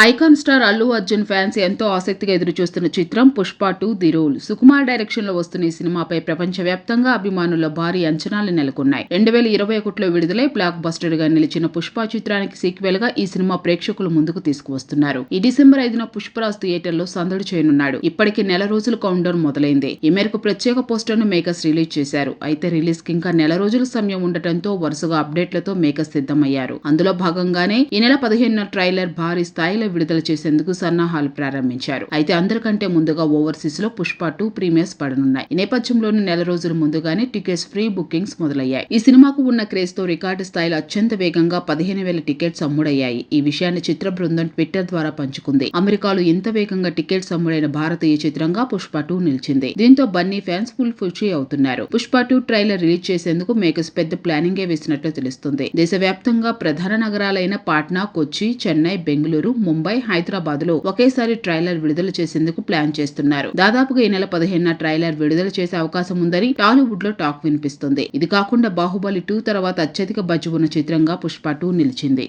Icon star Allu Arjun fans ఎంతో ఆసక్తిగా ఎదురుచూస్తున్న చిత్రం Pushpa two the rule. Sukumar డైరెక్షన్లో వస్తున్న ఈ సినిమాపై ప్రపంచవ్యాప్తంగా అభిమానుల భారీ అంచనాలు నెలకొన్నాయి. రెండు వేల ఇరవై ఒకటిలో విడుదలై బ్లాక్ బస్టర్గా నిలిచిన పుష్ప చిత్రానికి సీక్వెల్గా ఈ సినిమా ప్రేక్షకుల ముందుకు తీసుకువస్తున్నారు. ఈ డిసెంబర్ ఐదున పుష్పరాజ్ థియేటర్లో సందడి చేయనున్నాడు. ఇప్పటికి నెల రోజులు కౌంటర్ మొదలైంది. ఈ మేరకు ప్రత్యేక పోస్టర్ను మేకర్స్ రిలీజ్ చేశారు. అయితే రిలీజ్కి ఇంకా నెల రోజుల సమయం ఉండటంతో వరుసగా అప్డేట్లతో మేకర్స్ సిద్ధమయ్యారు. అందులో భాగంగానే ఈ నెల పదిహేనున ట్రైలర్ భారీ స్థాయిలో విడుదల చేసేందుకు సన్నాహాలు ప్రారంభించారు. అయితే అందరికంటే ముందుగా ఓవర్సీస్లో పుష్ప టూ ప్రీమియర్స్ పడనున్నాయి. ఈ నేపథ్యంలోని నెల రోజుల ముందుగానే టికెట్స్ ఫ్రీ బుకింగ్స్ మొదలయ్యాయి. ఈ సినిమాకు ఉన్న క్రేజ్తో రికార్డు స్థాయిలో అత్యంత వేగంగా పదిహేను వేల టికెట్స్ అమ్ముడయ్యాయి. ఈ విషయాన్ని చిత్ర బృందం ట్విట్టర్ ద్వారా పంచుకుంది. అమెరికాలో ఇంత వేగంగా టికెట్స్ అమ్ముడైన భారతీయ చిత్రంగా పుష్ప టూ నిలిచింది. దీంతో బన్నీ ఫ్యాన్స్ ఫుల్ ఫుషి అవుతున్నారు. పుష్ప టూ ట్రైలర్ రిలీజ్ చేసేందుకు మేకర్స్ పెద్ద ప్లానింగే వేసినట్లు తెలుస్తుంది. దేశవ్యాప్తంగా ప్రధాన నగరాలైన పాట్నా కొచ్చి చెన్నై బెంగళూరు ముంబై హైదరాబాద్లో ఒకేసారి ట్రైలర్ విడుదల చేసేందుకు ప్లాన్ చేస్తున్నారు. దాదాపుగా ఈ నెల పదిహేనున ట్రైలర్ విడుదల చేసే అవకాశం ఉందని టాలీవుడ్లో టాక్ వినిపిస్తుంది. ఇది కాకుండా బాహుబలి టూ తర్వాత అత్యధిక బజ్జు ఉన్న చిత్రంగా పుష్ప టూ నిలిచింది.